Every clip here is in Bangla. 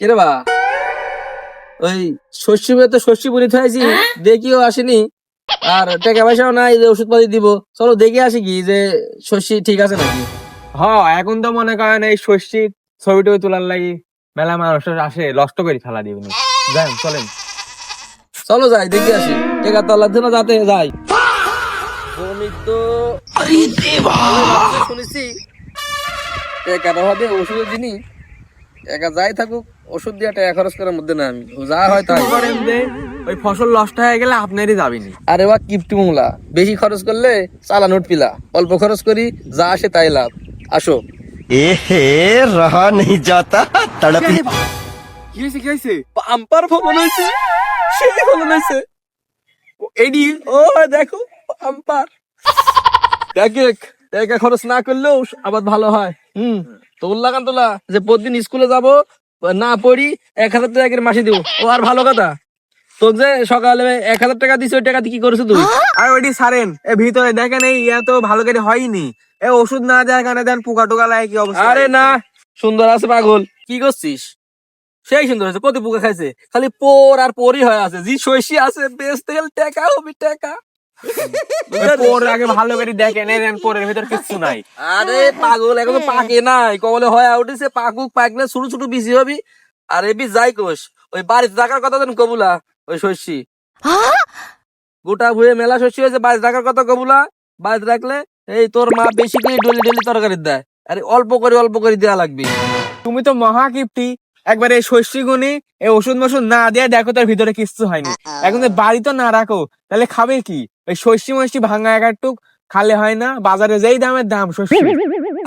কিরে বা? ওই শস্য তো শস্য বলি থাইছি দেখিও আসেনি। আর টাকা পয়সাও নাই যে ওষুধ পাতি দিব। চলো দেখে আসি কি যে শস্য ঠিক আছে নাকি? হ এখন তো মনে করেন এই ষষ্ঠীর ছবি টবি তোলার লাগি মেলা মানুষ আসে নষ্ট করে ফেলা দিব যাই চলেন। চলো যাই দেখে আসি। টাকা তো আল্লাহ দিনা যাতে যাই। আমি তো শুনেছি। অভাবে ওষুধের জিনিস। একা যাই থাকুক ওষুধ দিয়ে টাকা খরচ করার মধ্যে না আমি। যা হয় তাই। ওই ফসল নষ্ট হয়ে গেলে আপনারই যাবেনি আরে ওয়া কিপটি মোংলা। বেশি খরচ করলে চালা নোট পিলা অল্প খরচ করি যা আসে তাই লাভ। আসো। এ হে রহা নেই যাতা তড়পি। কি হয়েছে কি হয়েছে পাম্পার ফলন হয়েছে সেই ফলন হয়েছে এডি ও দেখো পাম্পার। দেখ দেখ খরচ না করলেও আবার ভালো হয়। হুম। তোর লাগান তোলা যে প্রতিদিন স্কুলে যাব না পড়ি এক হাজার টাকা মাসে দিব। ও আর ভালো কথা। তোর যে সকালে এক হাজার টাকা দিছে ওই টাকা কি করেছ তুই? আর ওইটি সারেন এ ভিতরে দেখেন এই ইয়া তো ভালো করে হয়নি। এ ওষুধ না দেওয়ার কারণে দেন পোকা টোকা লাগে কি অবস্থা? আরে না সুন্দর আছে পাগল। কি করছিস? সেই সুন্দর আছে কত পোকা খাইছে। খালি পোর আর পোরই হয়ে আছে। জি শৈশী আছে বেশ তেল টাকা হবি টাকা। পোর আগে ভালো করে দেখেন এই দেন ভিতর কিছু নাই। আরে পাগল এখনও পাকে নাই। কবলে হয় উঠেছে পাকুক পাকলে ছোট ছোট বিসি হবি। আর এবি যাই কোষ ওই বাড়িতে থাকার কথা দেন কবুলা ওই শস্যি। গোটা ভুয়ে মেলা শস্য হয়েছে বাড়িতে থাকার কথা কবুলা। বাড়িতে রাখলে এই তোর মা বেশি করে ডলি ডলি তরকারি দেয়। আরে অল্প করে অল্প করে দেওয়া লাগবে। তুমি তো মহা কিপ্টি। একবার এই গুনি এই ওষুধ মশুদ না দিয়ে দেখো তার ভিতরে কিচ্ছু হয়নি। এখন বাড়ি তো না রাখো তাহলে খাবে কি? ওই শস্যি মস্যি ভাঙা একাটুক খালে হয় না বাজারে যেই দামের দাম শস্যি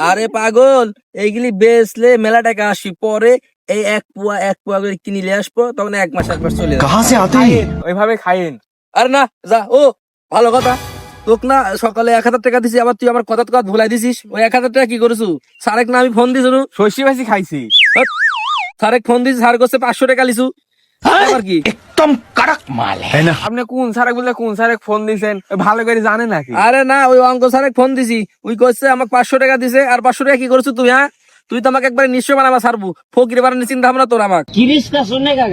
আরে পাগল এইগুলি বেচলে মেলা টাকা আসি পরে এই এক পোয়া এক পোয়া করে কিনে নিয়ে আসব তখন এক মাস একবার চলে ওইভাবে খাইন আর না যা ও ভালো কথা। তোক না সকালে এক হাজার টাকা দিছি আবার তুই আমার কথা কথা ভুলাই দিছিস। ওই এক হাজার টাকা কি করেছু? সারেক না আমি ফোন দিছি শস্যি ভাসি খাইছি। হ্যাঁ। সারে ফোন দিছি সার করছে পাঁচশো টাকা লিছু। আবার কি? একদম কড়ক মাল আপনি কোন স্যারে বলে কোন সারে ফোন দিছেন? ভালো করে জানে নাকি? আরে না ওই অঙ্ক ফোন দিছি। ওই কইছে আমাকে টাকা দিছে আর পাঁচশো টাকা কি হ্যাঁ? তুই তো আমাকে একবার নিশ্চয় বানাবা সারবু ফকির বানানি চিন্তা ভাবনা তোর আমাকে। কিরিস কা শুনে কা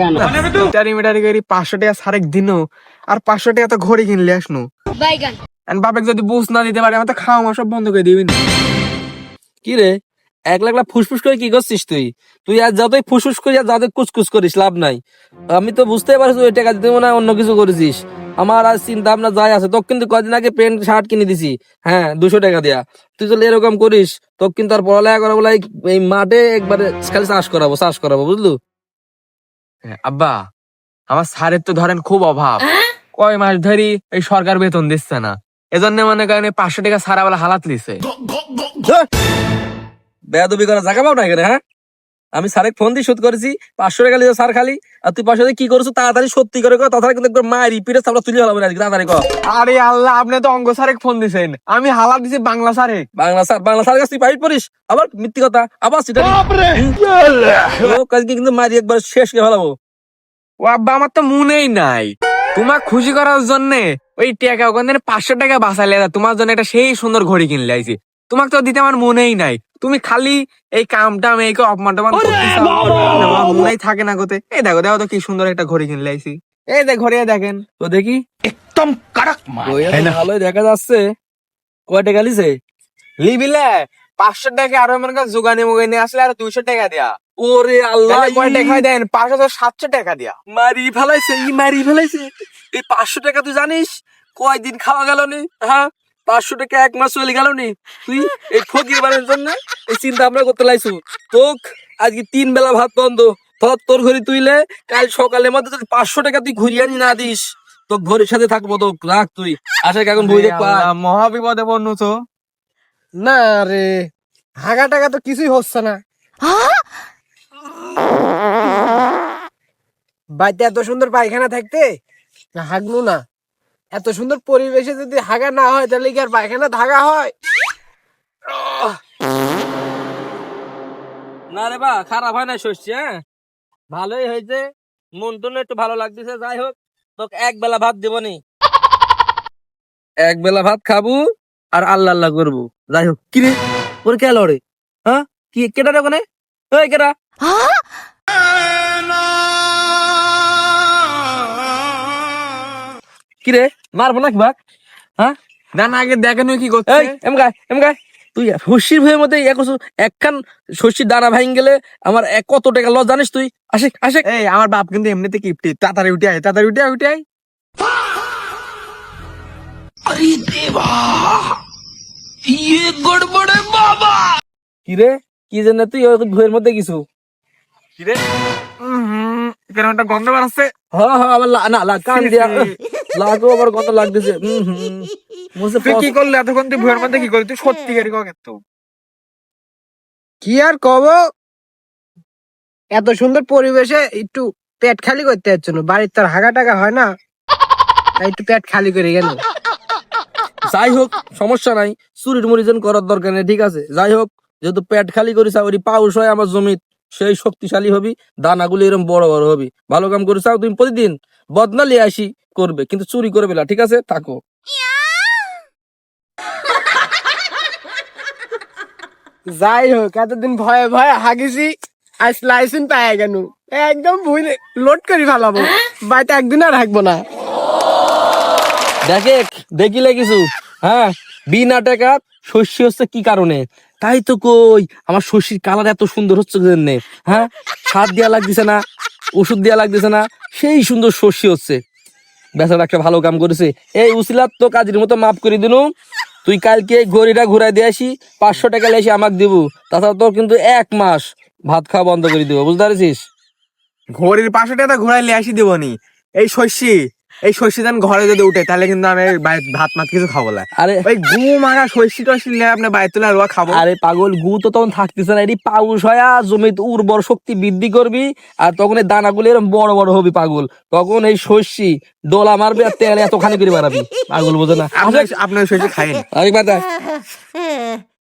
মিটারি করি পাঁচশো টাকা সারেক দিন আর পাঁচশো টাকা তো ঘড়ি কিনলে বাপেক যদি বুঝ না দিতে পারে আমার তো খাওয়া সব বন্ধ করে দিবি কি রে? এক লাখ লাখ ফুসফুস করে কি করছিস তুই? তুই আর যতই ফুসফুস করি আর যাদের কুচকুচ করিস লাভ নাই। আমি তো বুঝতে পারছি ওই টাকা দিতে না অন্য কিছু করেছিস। আমার আর চিন্তা ভাবনা যাই আছে তোকে কিন্তু কদিন আগে প্যান্ট শার্ট কিনে দিছি। হ্যাঁ দুশো টাকা দিয়া। তুই যদি এরকম করিস তোকে কিন্তু আর পড়ালেখা করা বলে এই মাঠে একবারে খালি চাষ করাবো চাষ করাবো বুঝলু? হ্যাঁ, আব্বা আমার স্যারের তো ধরেন খুব অভাব। কয় মাস ধরি এই সরকার বেতন দিচ্ছে না। এজন্য মনে করেন পাঁচশো টাকা সারা বেলা হালাত লিছে বেয়াদবি করা জায়গা পাও না এখানে হ্যাঁ? আমি স্যারের ফোন দিয়ে শোধ করেছি পাঁচশো টাকা লিখে স্যার খালি। আর তুই পাঁচশো কি করছ তাড়াতাড়ি সত্যি করে কর তাড়াতাড়ি কিন্তু একবার মায়ের রিপিটে আমরা তুলে হলাম আজকে তাড়াতাড়ি কর আরে আল্লাহ আপনি তো অঙ্গ সারেক ফোন দিছেন। আমি হালাত দিছি বাংলা সারে বাংলা স্যার বাংলা স্যার কাছে তুই পাইট পড়িস আবার মিথ্যি কথা আবার সেটা কাজকে কিন্তু মারি একবার শেষ করে ফেলাবো। ও আব্বা আমার তো মনেই নাই। তোমার খুশি করার জন্য ওই টাকা ওখানে পাঁচশো টাকা বাঁচালে তোমার জন্য একটা সেই সুন্দর ঘড়ি কিনলে আইছি। তোমাকে তো দিতে আমার মনেই নাই। তুমি খালি এই কাম টাম মেয়েকে অপমান টপমান মনেই থাকে না কোতে এই দেখো দেখো তো কি সুন্দর একটা ঘড়ি কিনলে আইছি। এই দেখ ঘড়ি দেখেন। তো দেখি। একদম কারাক ভালোই দেখা যাচ্ছে। কয় টাকা লিবিলে পাঁচশো টাকা আরও মনে কর যোগানি মোগানি আসলে আর দুইশো টাকা দেয়া। ওরে আল্লাহ কয় টাকা দেন? পাঁচশো সাতশো টাকা দেয়া। মারি ফেলাইছে ই মারি ফেলাইছে। এই পাঁচশো টাকা তুই জানিস? কয়দিন খাওয়া গেল নি? হ্যাঁ? পাঁচশো টাকা এক মাস চলে গেল নি? তুই এই ফকির বানের জন্য এই চিন্তা আমরা করতে লাইছু। তোক আজকে তিন বেলা ভাত বন্ধ। তোর তোর ঘরে তুইলে কাল সকালের মধ্যে যদি পাঁচশো টাকা তুই ঘুরিয়ে আনি না দিস। তোর ঘরের সাথে থাকব তো রাখ তুই। আশা এখন বই দেখ মহা বিপদে পড়নু তো। না রে হাগা টাকা তো কিছুই হচ্ছে না। বাড়িতে এত সুন্দর পায়খানা থাকতে হাগনু না। এত সুন্দর পরিবেশে যদি হাগা না হয় তাহলে কি আর পায়খানা থাকা হয়? না রে বা খারাপ হয় না শস্য হ্যাঁ? ভালোই হয়েছে মন টন একটু ভালো লাগতেছে যাই হোক তোকে এক বেলা ভাত দিব নি। এক বেলা ভাত খাব আর আল্লাহ আল্লাহ করব যাই হোক। কিরে ওর কে লড়ে হ্যাঁ? কি কেটা রে ওখানে? ওই কেটা? কিরে? মারবো নাকি বাঘ? হ্যাঁ? না না আগে দেখেন কি করছে। এম গায় এম গায় তুই শস্যির ভয়ের মধ্যে একখান শস্যির দানা ভাঙ গেলে আমার এক কত টাকা লস জানিস তুই? আসে আসে এই আমার বাপ কিন্তু এমনিতে কিপটি। তাড়াতাড়ি উঠে আয় তাড়াতাড়ি উঠে আয় উঠে আয়। কিরে? কি জন্য তুই ওই ভয়ের মধ্যে কিছু কিরে? উম, একটা গন্ধ বাড়াচ্ছে হ্যাঁ হ্যাঁ আবার লা- না কান দিয়া। লাগো আবার কত লাগতেছে? হুম। হুম তুই কি করলি এতক্ষণ তুই ভুয়ের মধ্যে কি করলি? তুই সত্যি গাড়ি কক তো কি আর কব? এত সুন্দর পরিবেশে একটু পেট খালি করতে যাচ্ছ না বাড়ির তোর হাগা টাকা হয় না। তাই একটু পেট খালি করে গেল। যাই হোক সমস্যা নাই। চুরির মরিজন করার দরকার নেই ঠিক আছে? যাই হোক যেহেতু পেট খালি করিস ওই পাউস হয় আমার জমিত সেই শক্তিশালী হবি দানাগুলি এরকম বড় বড় হবি। ভালো কাম করিস তুমি প্রতিদিন বদনা লিয়ে আসি করবে কিন্তু চুরি করবে না ঠিক আছে? থাকো। যাই হোক এতদিন ভয়ে ভয়ে হাগিছি আজ লাইসেন্স পাই কেন একদম ভুলে লোড করি ফেলাবো বাড়িতে একদিন আর হাঁকবো না। দেখে দেখিলে কিছু হ্যাঁ? বিনা টাকা শস্য হচ্ছে কি কারণে? তাই তো কই আমার শস্যের কালার এত সুন্দর হচ্ছে জন্য হ্যাঁ? সার দেওয়া লাগতেছে না। ওষুধ দেওয়া লাগতেছে না, সেই সুন্দর শস্য হচ্ছে। বেচারা একটা ভালো কাম করেছে। এই উসিলাত তো কাজের মতো মাফ করে দিল তুই কালকে ঘড়িটা ঘুরাই দিয়ে আসি, পাঁচশো টাকা লেসি আমাক দিব। তাছাড়া তোর কিন্তু এক মাস ভাত খাওয়া বন্ধ করে দিব, বুঝতে পারছিস? ঘড়ির পাঁচশো টাকা ঘোরাইলে আসি দেবনি। এই শস্যি এই শস্যি ধান ঘরে যদি উঠে তাহলে কিন্তু আমি ভাত মাত কিছু খাব না। আরে ওই গু মারা শস্যি টস্যি নিয়ে আপনি বাইরে তুলে আর খাব। আরে পাগল গু তো তখন থাকতেছে না এটি পাউস হয়া জমিতে উর্বর শক্তি বৃদ্ধি করবি আর তখন এই দানাগুলো এরকম বড় বড় হবি পাগল। তখন এই শস্যি ডোলা মারবি আর তেল এতখানি করে বাড়াবি। পাগল বোঝে না। আপনার আপনার খাই আরেকবার দেখ।